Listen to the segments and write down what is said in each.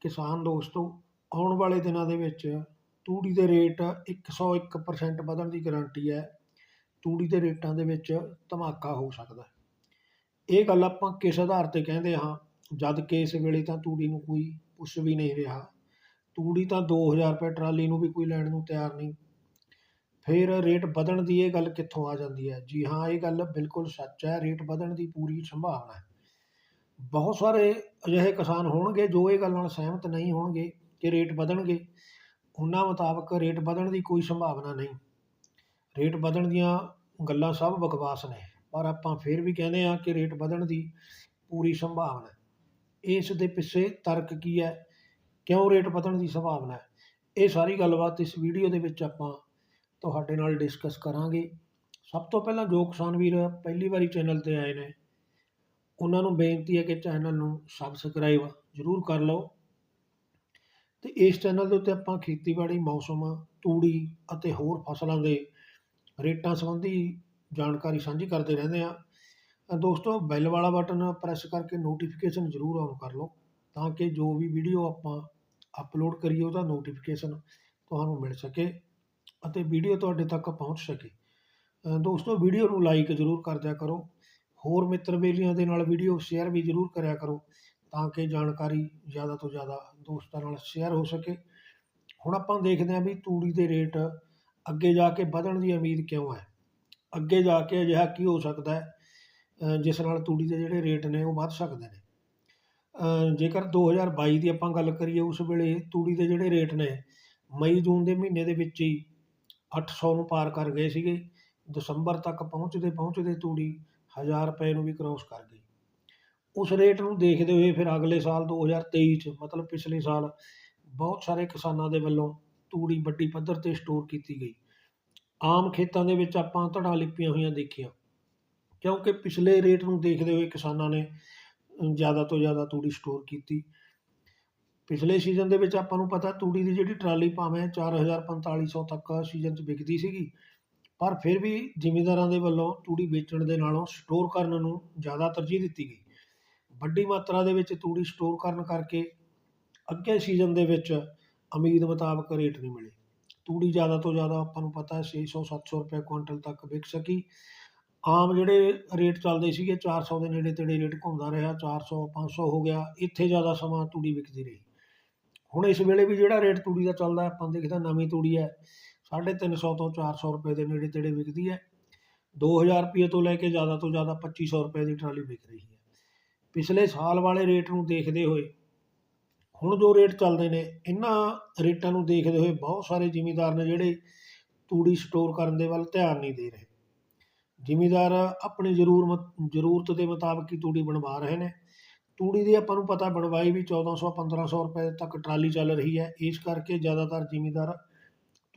ਕਿਸਾਨ ਦੋਸਤੋ, ਆਉਣ ਵਾਲੇ ਦਿਨਾਂ ਦੇ ਵਿੱਚ ਤੂੜੀ ਦੇ ਰੇਟ 101% ਵਧਣ ਦੀ ਗਰੰਟੀ ਹੈ। ਤੂੜੀ ਦੇ ਰੇਟਾਂ ਦੇ ਵਿੱਚ ਧਮਾਕਾ ਹੋ ਸਕਦਾ ਇਹ ਗੱਲ ਆਪਾਂ ਕਿਸ ਆਧਾਰ ਤੇ ਕਹਿੰਦੇ ਹਾਂ? ਜਦ ਕਿ ਇਸ ਵੇਲੇ ਤਾਂ ਤੂੜੀ ਨੂੰ ਕੋਈ ਪੁੱਛ ਵੀ ਨਹੀਂ ਰਿਹਾ। ਤੂੜੀ ਤਾਂ 2000 ਰੁਪਏ ਟਰਾਲੀ ਨੂੰ ਵੀ ਕੋਈ ਲੈਣ ਨੂੰ ਤਿਆਰ ਨਹੀਂ। ਫਿਰ ਰੇਟ ਵਧਣ ਦੀ ਇਹ ਗੱਲ ਕਿੱਥੋਂ ਆ ਜਾਂਦੀ ਹੈ? ਜੀ ਹਾਂ, ਇਹ ਗੱਲ ਬਿਲਕੁਲ ਸੱਚ ਹੈ। ਰੇਟ ਵਧਣ ਦੀ ਪੂਰੀ ਸੰਭਾਵਨਾ ਹੈ। ਬਹੁਤ ਸਾਰੇ ਅਜਿਹੇ ਕਿਸਾਨ ਹੋਣਗੇ ਜੋ ਇਹ ਗੱਲ ਨਾਲ ਸਹਿਮਤ ਨਹੀਂ ਹੋਣਗੇ ਕਿ ਰੇਟ ਵਧਣਗੇ। ਉਹਨਾਂ ਮੁਤਾਬਕ ਰੇਟ ਵਧਣ ਦੀ ਕੋਈ ਸੰਭਾਵਨਾ ਨਹੀਂ। ਰੇਟ ਵਧਣ ਦੀਆਂ ਗੱਲਾਂ ਸਭ ਬਕਵਾਸ ਨੇ, ਪਰ ਆਪਾਂ ਫਿਰ ਵੀ ਕਹਿੰਦੇ ਹਾਂ ਕਿ ਰੇਟ ਵਧਣ ਦੀ ਪੂਰੀ ਸੰਭਾਵਨਾ ਇਸ ਦੇ ਪਿੱਛੇ ਤਰਕ ਕੀ ਹੈ? ਕਿਉਂ ਰੇਟ ਵਧਣ ਦੀ ਸੰਭਾਵਨਾ ਹੈ? ਇਹ ਸਾਰੀ ਗੱਲਬਾਤ ਇਸ ਵੀਡੀਓ ਦੇ ਵਿੱਚ ਆਪਾਂ ਤੁਹਾਡੇ ਨਾਲ ਡਿਸਕਸ ਕਰਾਂਗੇ। ਸਭ ਤੋਂ ਪਹਿਲਾਂ ਜੋ ਕਿਸਾਨ ਵੀਰ ਪਹਿਲੀ ਵਾਰੀ ਚੈਨਲ ਤੇ ਆਏ ਨੇ ਉਹਨਾਂ ਨੂੰ ਬੇਨਤੀ ਹੈ ਕਿ ਚੈਨਲ ਨੂੰ ਸਬਸਕ੍ਰਾਈਬ ਜ਼ਰੂਰ ਕਰ ਲਓ। ਤੇ ਇਸ ਚੈਨਲ ਦੇ ਉੱਤੇ ਆਪਾਂ ਖੇਤੀਬਾੜੀ ਮੌਸਮ, ਤੂੜੀ ਅਤੇ ਹੋਰ ਫਸਲਾਂ ਦੇ ਰੇਟਾਂ ਸੰਬੰਧੀ ਜਾਣਕਾਰੀ ਸਾਂਝੀ ਕਰਦੇ ਰਹਿੰਦੇ ਆ ਦੋਸਤੋ ਬੈਲ ਵਾਲਾ ਬਟਨ ਪ੍ਰੈਸ ਕਰਕੇ ਨੋਟੀਫਿਕੇਸ਼ਨ ਜ਼ਰੂਰ ਆਨ ਕਰ ਲਓ ਤਾਂ ਕਿ ਜੋ ਵੀ ਵੀਡੀਓ ਆਪਾਂ ਅਪਲੋਡ ਕਰੀਏ, ਉਹਦਾ ਨੋਟੀਫਿਕੇਸ਼ਨ ਤੁਹਾਨੂੰ ਮਿਲ ਸਕੇ ਅਤੇ ਵੀਡੀਓ ਤੁਹਾਡੇ ਤੱਕ ਪਹੁੰਚ ਸਕੇ। ਦੋਸਤੋ ਵੀਡੀਓ ਨੂੰ ਲਾਈਕ ਜ਼ਰੂਰ ਕਰ ਦਿਆ ਕਰੋ। ਹੋਰ ਮਿੱਤਰ ਬੇਲੀਆਂ ਦੇ ਨਾਲ ਵੀਡੀਓ ਸ਼ੇਅਰ ਵੀ ਜ਼ਰੂਰ ਕਰਿਆ ਕਰੋ ਤਾਂ ਕਿ ਜਾਣਕਾਰੀ ਜ਼ਿਆਦਾ ਤੋਂ ਜ਼ਿਆਦਾ ਦੋਸਤਾਂ ਨਾਲ ਸ਼ੇਅਰ ਹੋ ਸਕੇ। ਹੁਣ ਆਪਾਂ ਦੇਖਦੇ ਹਾਂ ਵੀ ਤੂੜੀ ਦੇ ਰੇਟ ਅੱਗੇ ਜਾ ਕੇ ਵਧਣ ਦੀ ਉਮੀਦ ਕਿਉਂ ਹੈ। ਅੱਗੇ ਜਾ ਕੇ ਅਜਿਹਾ ਕੀ ਹੋ ਸਕਦਾ ਹੈ ਜਿਸ ਨਾਲ ਤੂੜੀ ਦੇ ਜਿਹੜੇ ਰੇਟ ਨੇ ਉਹ ਵੱਧ ਸਕਦੇ ਨੇ। ਅ, ਜੇਕਰ 2022 ਦੀ ਆਪਾਂ ਗੱਲ ਕਰੀਏ ਉਸ ਵੇਲੇ ਤੂੜੀ ਦੇ ਜਿਹੜੇ ਰੇਟ ਨੇ ਮਈ ਜੂਨ ਦੇ ਮਹੀਨੇ ਦੇ ਵਿੱਚ ਹੀ 800 ਨੂੰ ਪਾਰ ਕਰ ਗਏ ਸੀਗੇ। ਦਸੰਬਰ ਤੱਕ ਪਹੁੰਚਦੇ ਪਹੁੰਚਦੇ ਤੂੜੀ 1000 ਰੁਪਏ ਨੂੰ ਵੀ ਕ੍ਰੋਸ ਕਰ ਗਈ। ਉਸ ਰੇਟ ਨੂੰ ਦੇਖਦੇ ਹੋਏ ਫਿਰ ਅਗਲੇ ਸਾਲ 2023 ਚ, ਮਤਲਬ ਪਿਛਲੇ ਸਾਲ ਬਹੁਤ ਸਾਰੇ ਕਿਸਾਨਾਂ ਦੇ ਵੱਲੋਂ ਤੂੜੀ ਵੱਡੀ ਪੱਧਰ ਤੇ ਸਟੋਰ ਕੀਤੀ ਗਈ। ਆਮ ਖੇਤਾਂ ਦੇ ਵਿੱਚ ਆਪਾਂ ਧੜਾ ਲਿਪੀਆਂ ਹੋਈਆਂ ਦੇਖੀਆਂ। ਕਿਉਂਕਿ ਪਿਛਲੇ ਰੇਟ ਨੂੰ ਦੇਖਦੇ ਹੋਏ ਕਿਸਾਨਾਂ ਨੇ ਜ਼ਿਆਦਾ ਤੋਂ ਜ਼ਿਆਦਾ ਤੂੜੀ ਸਟੋਰ ਕੀਤੀ। ਪਿਛਲੇ ਸੀਜ਼ਨ ਦੇ ਵਿੱਚ ਆਪਾਂ ਨੂੰ ਪਤਾ ਤੂੜੀ ਦੀ ਜਿਹੜੀ ਟਰਾਲੀ ਭਾਵੇਂ 4000 4500 ਤੱਕ ਸੀਜ਼ਨ 'ਚ ਵਿਕਦੀ ਸੀਗੀ ਪਰ ਫਿਰ ਵੀ ਜ਼ਿਮੀਂਦਾਰਾਂ ਦੇ ਵੱਲੋਂ ਤੂੜੀ ਵੇਚਣ ਦੇ ਨਾਲੋਂ ਸਟੋਰ ਕਰਨ ਨੂੰ ਜ਼ਿਆਦਾ ਤਰਜੀਹ ਦਿੱਤੀ ਗਈ। ਵੱਡੀ ਮਾਤਰਾ ਦੇ ਵਿੱਚ ਤੂੜੀ ਸਟੋਰ ਕਰਨ ਕਰਕੇ ਅੱਗੇ ਸੀਜ਼ਨ ਦੇ ਵਿੱਚ ਉਮੀਦ ਮੁਤਾਬਕ ਰੇਟ ਨਹੀਂ ਮਿਲੇ। ਤੂੜੀ ਜ਼ਿਆਦਾ ਤੋਂ ਜ਼ਿਆਦਾ ਆਪਾਂ ਨੂੰ ਪਤਾ ਹੈ 600 700 ਰੁਪਏ ਕੁਇੰਟਲ ਤੱਕ ਵਿਕ ਸਕੀ। ਆਮ ਜਿਹੜੇ ਰੇਟ ਚੱਲਦੇ ਸੀਗੇ 400 ਦੇ ਨੇੜੇ ਤੇੜੇ ਰੇਟ ਘੁੰਮਦਾ ਰਿਹਾ 400 500 ਹੋ ਗਿਆ, ਇੱਥੇ ਜ਼ਿਆਦਾ ਸਮਾਂ ਤੂੜੀ ਵਿਕਦੀ ਰਹੀ। ਹੁਣ ਇਸ ਵੇਲੇ ਵੀ ਜਿਹੜਾ ਰੇਟ ਤੂੜੀ ਦਾ ਚੱਲਦਾ ਆਪਾਂ ਦੇਖਦੇ ਨਵੀਂ ਤੂੜੀ ਹੈ 350 ਤੋਂ 400 ਰੁਪਏ ਦੇ ਨੇੜੇ ਤੇੜੇ ਵਿਕਦੀ ਹੈ। 2000 ਰੁਪਏ ਤੋਂ ਲੈ ਕੇ ਜ਼ਿਆਦਾ ਤੋਂ ਜ਼ਿਆਦਾ 2500 ਰੁਪਏ ਦੀ ਟਰਾਲੀ ਵਿਕ ਰਹੀ ਹੈ। ਪਿਛਲੇ ਸਾਲ ਵਾਲੇ ਰੇਟ ਨੂੰ ਦੇਖਦੇ ਹੋਏ, ਹੁਣ ਜੋ ਰੇਟ ਚੱਲਦੇ ਨੇ, ਇਹਨਾਂ ਰੇਟਾਂ ਨੂੰ ਦੇਖਦੇ ਹੋਏ ਬਹੁਤ ਸਾਰੇ ਜ਼ਿਮੀਂਦਾਰ ਨੇ ਜਿਹੜੇ ਤੂੜੀ ਸਟੋਰ ਕਰਨ ਦੇ ਵੱਲ ਧਿਆਨ ਨਹੀਂ ਦੇ ਰਹੇ। ਜ਼ਿਮੀਂਦਾਰ ਆਪਣੀ ਜ਼ਰੂਰ ਜ਼ਰੂਰਤ ਦੇ ਮੁਤਾਬਕ ਹੀ ਤੂੜੀ ਬਣਵਾ ਰਹੇ ਨੇ। ਤੂੜੀ ਦੀ ਆਪਾਂ ਨੂੰ ਪਤਾ, ਬਣਵਾਈ ਵੀ 1400 1500 ਰੁਪਏ ਤੱਕ ਟਰਾਲੀ ਚੱਲ ਰਹੀ ਹੈ। ਇਸ ਕਰਕੇ ਜ਼ਿਆਦਾਤਰ ਜ਼ਿਮੀਂਦਾਰ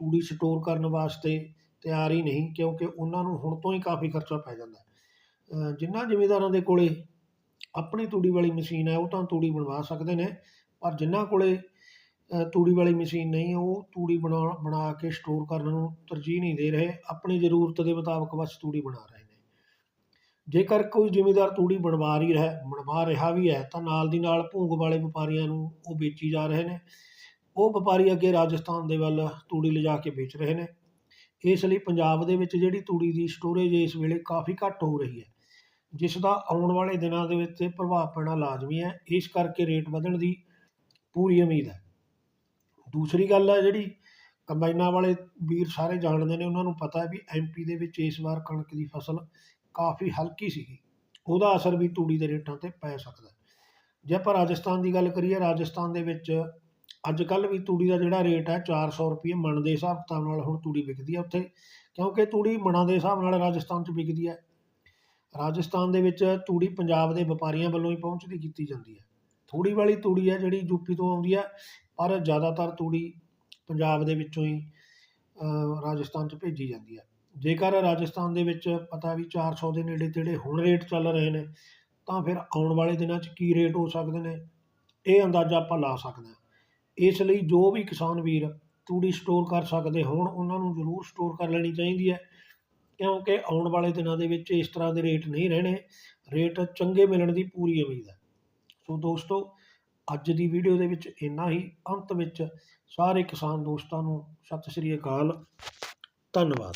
ਤੂੜੀ ਸਟੋਰ ਕਰਨ ਵਾਸਤੇ ਤਿਆਰ ਹੀ ਨਹੀਂ, ਕਿਉਂਕਿ ਉਹਨਾਂ ਨੂੰ ਹੁਣ ਤੋਂ ਹੀ ਕਾਫੀ ਖਰਚਾ ਪੈ ਜਾਂਦਾ ਜਿਨ੍ਹਾਂ ਜ਼ਿਮੀਂਦਾਰਾਂ ਦੇ ਕੋਲੇ ਆਪਣੀ ਤੂੜੀ ਵਾਲੀ ਮਸ਼ੀਨ ਹੈ, ਉਹ ਤਾਂ ਤੂੜੀ ਬਣਵਾ ਸਕਦੇ ਨੇ, ਪਰ ਜਿਨ੍ਹਾਂ ਕੋਲੇ ਤੂੜੀ ਵਾਲੀ ਮਸ਼ੀਨ ਨਹੀਂ, ਉਹ ਤੂੜੀ ਬਣਾ ਬਣਾ ਕੇ ਸਟੋਰ ਕਰਨ ਨੂੰ ਤਰਜੀਹ ਨਹੀਂ ਦੇ ਰਹੇ, ਆਪਣੀ ਜ਼ਰੂਰਤ ਦੇ ਮੁਤਾਬਕ ਬਸ ਤੂੜੀ ਬਣਾ ਰਹੇ ਨੇ। ਜੇਕਰ ਕੋਈ ਜ਼ਿਮੀਂਦਾਰ ਤੂੜੀ ਬਣਵਾ ਰਹੀ ਰਿਹਾ ਬਣਵਾ ਰਿਹਾ ਵੀ ਹੈ, ਤਾਂ ਨਾਲ ਦੀ ਨਾਲ ਭੂੰਗ ਵਾਲੇ ਵਪਾਰੀਆਂ ਨੂੰ ਉਹ ਵੇਚੀ ਜਾ ਰਹੇ ਨੇ ਉਹ ਵਪਾਰੀ ਅੱਗੇ ਰਾਜਸਥਾਨ ਦੇ ਵੱਲ ਤੂੜੀ ਲਿਜਾ ਕੇ ਵੇਚ ਰਹੇ ਨੇ। ਇਸ ਲਈ ਪੰਜਾਬ ਦੇ ਵਿੱਚ ਜਿਹੜੀ ਤੂੜੀ ਦੀ ਸਟੋਰੇਜ ਇਸ ਵੇਲੇ ਕਾਫੀ ਘੱਟ ਹੋ ਰਹੀ ਹੈ, ਜਿਸ ਦਾ ਆਉਣ ਵਾਲੇ ਦਿਨਾਂ ਦੇ ਵਿੱਚ ਪ੍ਰਭਾਵ ਪੈਣਾ ਲਾਜ਼ਮੀ ਹੈ। ਇਸ ਕਰਕੇ ਰੇਟ ਵਧਣ ਦੀ ਪੂਰੀ ਉਮੀਦ ਹੈ। ਦੂਸਰੀ ਗੱਲ ਹੈ ਜਿਹੜੀ ਕੰਬਾਈਨਾਂ ਵਾਲੇ ਵੀਰ ਸਾਰੇ ਜਾਣਦੇ ਨੇ, ਉਹਨਾਂ ਨੂੰ ਪਤਾ ਹੈ ਵੀ ਐਮਪੀ ਦੇ ਵਿੱਚ ਇਸ ਵਾਰ ਕਣਕ ਦੀ ਫਸਲ ਕਾਫੀ ਹਲਕੀ ਸੀਗੀ। ਉਹਦਾ ਅਸਰ ਵੀ ਤੂੜੀ ਦੇ ਰੇਟਾਂ ਤੇ ਪੈ ਸਕਦਾ ਜੇ ਆਪਾਂ ਰਾਜਸਥਾਨ ਦੀ ਗੱਲ ਕਰੀਏ, ਰਾਜਸਥਾਨ ਦੇ ਵਿੱਚ ਅੱਜ ਕੱਲ੍ਹ ਵੀ ਤੂੜੀ ਦਾ ਜਿਹੜਾ ਰੇਟ ਹੈ 400 ਰੁਪਏ ਮਣ ਦੇ ਹਿਸਾਬ ਕਿਤਾਬ ਨਾਲ ਹੁਣ ਤੂੜੀ ਵਿਕਦੀ ਹੈ ਉੱਥੇ, ਕਿਉਂਕਿ ਤੂੜੀ ਮਣਾਂ ਦੇ ਹਿਸਾਬ ਨਾਲ ਰਾਜਸਥਾਨ 'ਚ ਵਿਕਦੀ ਹੈ। ਰਾਜਸਥਾਨ ਦੇ ਵਿੱਚ ਤੂੜੀ ਪੰਜਾਬ ਦੇ ਵਪਾਰੀਆਂ ਵੱਲੋਂ ਹੀ ਪਹੁੰਚਦੀ ਕੀਤੀ ਜਾਂਦੀ ਹੈ। ਥੋੜੀ ਵਾਲੀ ਤੂੜੀ ਹੈ ਜਿਹੜੀ ਯੂਪੀ ਤੋਂ ਆਉਂਦੀ ਹੈ, ਪਰ ਜ਼ਿਆਦਾਤਰ ਤੂੜੀ ਪੰਜਾਬ ਦੇ ਵਿੱਚੋਂ ਹੀ ਰਾਜਸਥਾਨ 'ਚ ਭੇਜੀ ਜਾਂਦੀ ਹੈ। ਜੇਕਰ ਰਾਜਸਥਾਨ ਦੇ ਵਿੱਚ ਪਤਾ ਵੀ 400 ਦੇ ਨੇੜੇ ਤੇੜੇ ਹੁਣ ਰੇਟ ਚੱਲ ਰਹੇ ਨੇ, ਤਾਂ ਫਿਰ ਆਉਣ ਵਾਲੇ ਦਿਨਾਂ 'ਚ ਕੀ ਰੇਟ ਹੋ ਸਕਦੇ ਨੇ, ਇਹ ਅੰਦਾਜ਼ਾ ਆਪਾਂ ਲਾ ਸਕਦੇ ਹਾਂ। ਇਸ ਲਈ ਜੋ ਵੀ ਕਿਸਾਨ ਵੀਰ ਤੂੜੀ ਸਟੋਰ ਕਰ ਸਕਦੇ ਹੋਣ, ਉਹਨਾਂ ਨੂੰ ਜ਼ਰੂਰ ਸਟੋਰ ਕਰ ਲੈਣੀ ਚਾਹੀਦੀ ਹੈ, ਕਿਉਂਕਿ ਆਉਣ ਵਾਲੇ ਦਿਨਾਂ ਦੇ ਵਿੱਚ ਇਸ ਤਰ੍ਹਾਂ ਦੇ ਰੇਟ ਨਹੀਂ ਰਹਿਣੇ, ਰੇਟ ਚੰਗੇ ਮਿਲਣ ਦੀ ਪੂਰੀ ਉਮੀਦ ਹੈ। ਸੋ ਦੋਸਤੋ, ਅੱਜ ਦੀ ਵੀਡੀਓ ਦੇ ਵਿੱਚ ਇੰਨਾ ਹੀ, ਅੰਤ ਵਿੱਚ ਸਾਰੇ ਕਿਸਾਨ ਦੋਸਤਾਂ ਨੂੰ ਸਤਿ ਸ੍ਰੀ ਅਕਾਲ, ਧੰਨਵਾਦ।